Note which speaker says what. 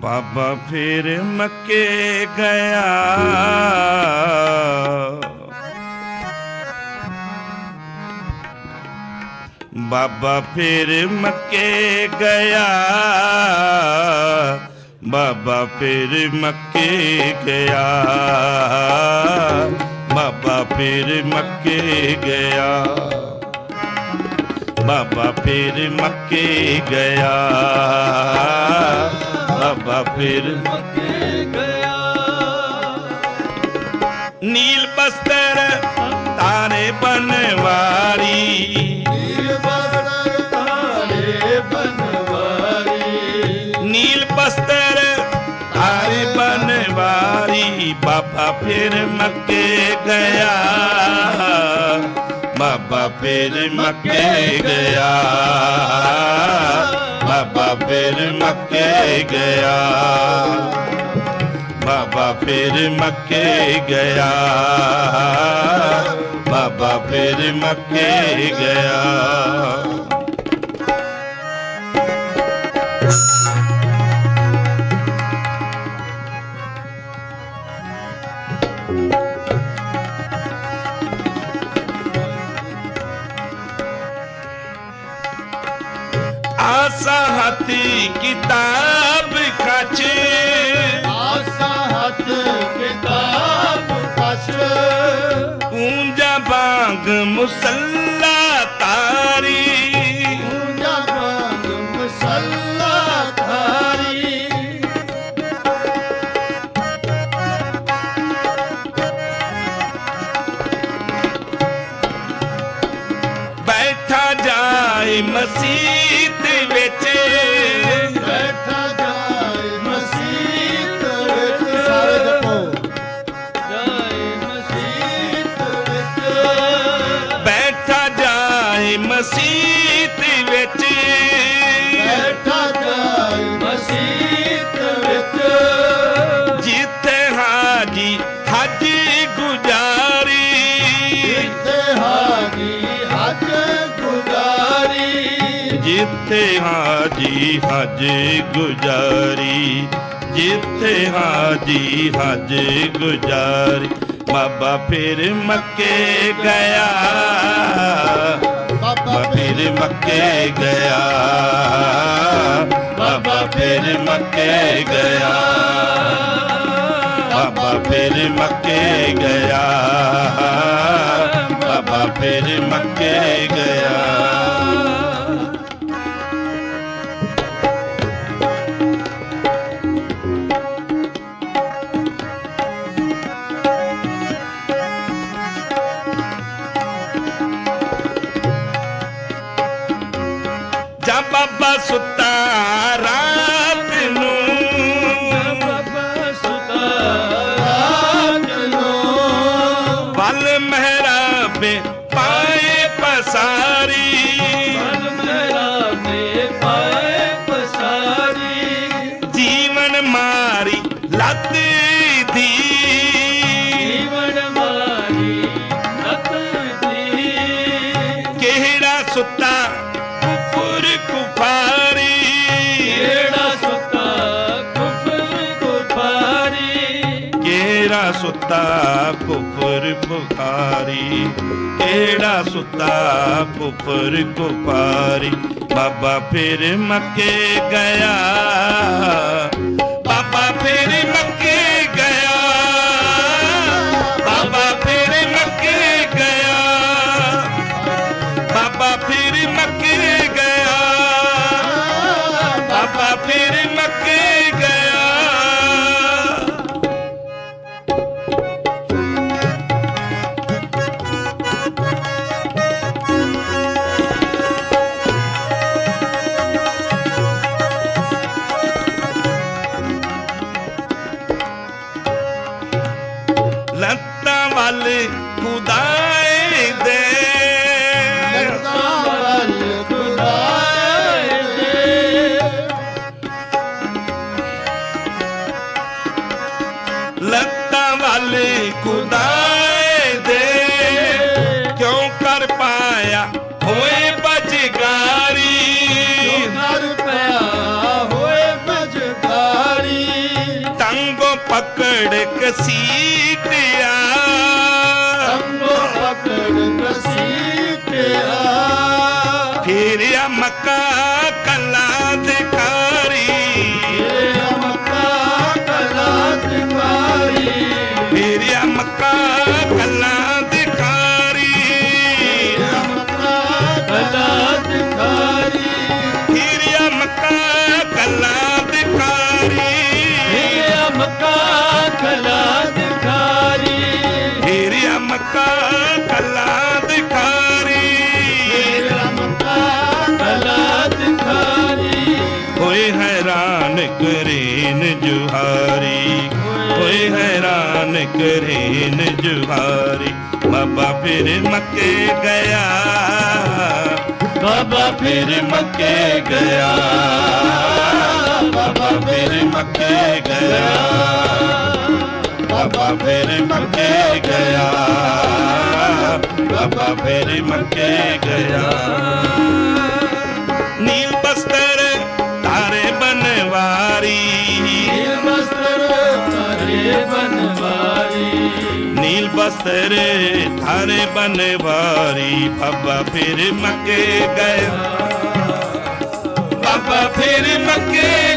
Speaker 1: ਬਾਬਾ ਫਿਰ ਮੱਕੇ ਗਿਆ। ਬਾਬਾ ਫਿਰ ਮੱਕੇ ਗਿਆ। ਬਾਬਾ ਫਿਰ ਮੱਕੇ ਗਿਆ। ਬਾਬਾ ਫਿਰ ਮੱਕੇ ਗਿਆ। ਬਾਬਾ ਫਿਰ ਮੱਕੇ ਗਿਆ। ਬਾਬਾ ਫਿਰ।
Speaker 2: ਮੱਕੇ ਗਿਆ
Speaker 1: ਨੀਲ ਬਸਤਰ ਤਾਰੇ ਬਨਵਾਰੀ
Speaker 2: ਨੀਲ ਬਸਤਰ ਤਾਰੇ ਬਨਵਾਰੀ।
Speaker 1: ਨੀਲ ਬਸਤਰ ਤਾਰੇ ਬਨਵਾਰੀ। ਬਾਬਾ ਫਿਰ ਮੱਕੇ ਗਿਆ। ਬਾਬਾ ਫਿਰ ਮੱਕੇ ਗਿਆ। ਬਾਬਾ ਫਿਰ ਮੱਕੇ ਗਿਆ। ਬਾਬਾ ਫਿਰ ਮੱਕੇ ਗਿਆ। ਬਾਬਾ ਫਿਰ ਮੱਕੇ ਗਿਆ। ਆਸਾ ਹਾਥੀ ਕਿਤਾਬ ਕਾਚੇ
Speaker 2: ਆਸਾ ਹੱਥ ਕਿਤਾਬ ਕਸ਼
Speaker 1: ਪੂੰਜਾ ਬਾਗ ਮੁਸੱਲਾ ਮਸੀਤ ਵਿੱਚ।
Speaker 2: ਬੈਠਾ ਜਾਏ ਮਸੀਤ ਵਿੱਚ।
Speaker 1: ਜਿੱਥੇ ਹਾਜੀ ਹੱਜ ਗੁਜ਼ਾਰੀ।
Speaker 2: ਤੇ ਹਾਜੀ ਹੱਜ ਗੁਜ਼ਾਰੀ।
Speaker 1: ਜਿੱਥੇ ਹਾਜੀ ਹੱਜ ਗੁਜ਼ਾਰੀ। ਜਿੱਥੇ ਹਾਜੀ ਹੱਜ ਗੁਜ਼ਾਰੀ। ਬਾਬਾ ਫਿਰ ਮੱਕੇ ਗਿਆ। ਫਿਰ ਮੱਕੇ ਗਿਆ। ਬਾਬਾ ਫਿਰ ਮੱਕੇ ਗਿਆ। ਬਾਬਾ ਫਿਰ ਮੱਕੇ ਗਿਆ। ਬਾਬਾ ਫਿਰ ਮੱਕੇ ਗਿਆ। ਲੱਤ ਦੀ।
Speaker 2: ਜੀਵਨ ਮਾਰੀ ਨਤ ਦੀ।
Speaker 1: ਕਿਹੜਾ ਸੁੱਤਾ? ਕੁਫਰ ਕੁਫਾਰੀ।
Speaker 2: ਕਿਹੜਾ ਸੁਤਾ? ਕੁਫਰ ਕੁਫਾਰੀ।
Speaker 1: ਕਿਹੜਾ ਸੁੱਤਾ? ਕੁਫਰ ਬੁਖਾਰੀ ਕਿਹੜਾ ਸੁੱਤਾ? ਕੁਫਰ ਕੁਫਾਰੀ। ਬਾਬਾ ਫਿਰ ਮੱਕੇ ਗਿਆ। ਲੱਤਾਂ ਵਾਲੇ ਖੁਦਾਏ ਦੇ।
Speaker 2: ਲੱਤਾਂ ਵੱਲ ਖੁਦਾਏ ਦੇ।
Speaker 1: ਲੱਤਾਂ ਵਾਲੇ ਖੁਦਾਏ ਪਕੜ ਕਸੀਟਿਆ
Speaker 2: ਅੰਗੋ ਪਕੜ ਕਸੀਟਿਆ
Speaker 1: ਫੇਰਿਆ ਮੱਕਾ ਹੈਰਾਨ ਕਰੇਨ ਜੁਹਾਰੀ ਬਾਬਾ ਫਿਰ ਮੱਕੇ ਗਿਆ।
Speaker 2: ਬਾਬਾ
Speaker 1: ਫਿਰ ਮੱਕੇ ਗਿਆ। ਬਾਬਾ ਫਿਰ ਮੱਕੇ ਗਿਆ। ਬਾਬਾ ਫਿਰ ਮੱਕੇ ਗਿਆ। ਬਾਬਾ ਫਿਰ ਮੱਕੇ ਗਿਆ। ਨੀਲ
Speaker 2: ਬਸਤਰ ਤਾਰੇ ਬਨਵਾਰੀ
Speaker 1: ਨੀਲ ਬਸਤਰ ਤਾਰੇ ਬਨਵਾਰੀ ਬਾਬਾ ਫਿਰ ਮੱਕੇ ਗਿਆ ਬਾਬਾ ਫਿਰ ਮੱਕੇ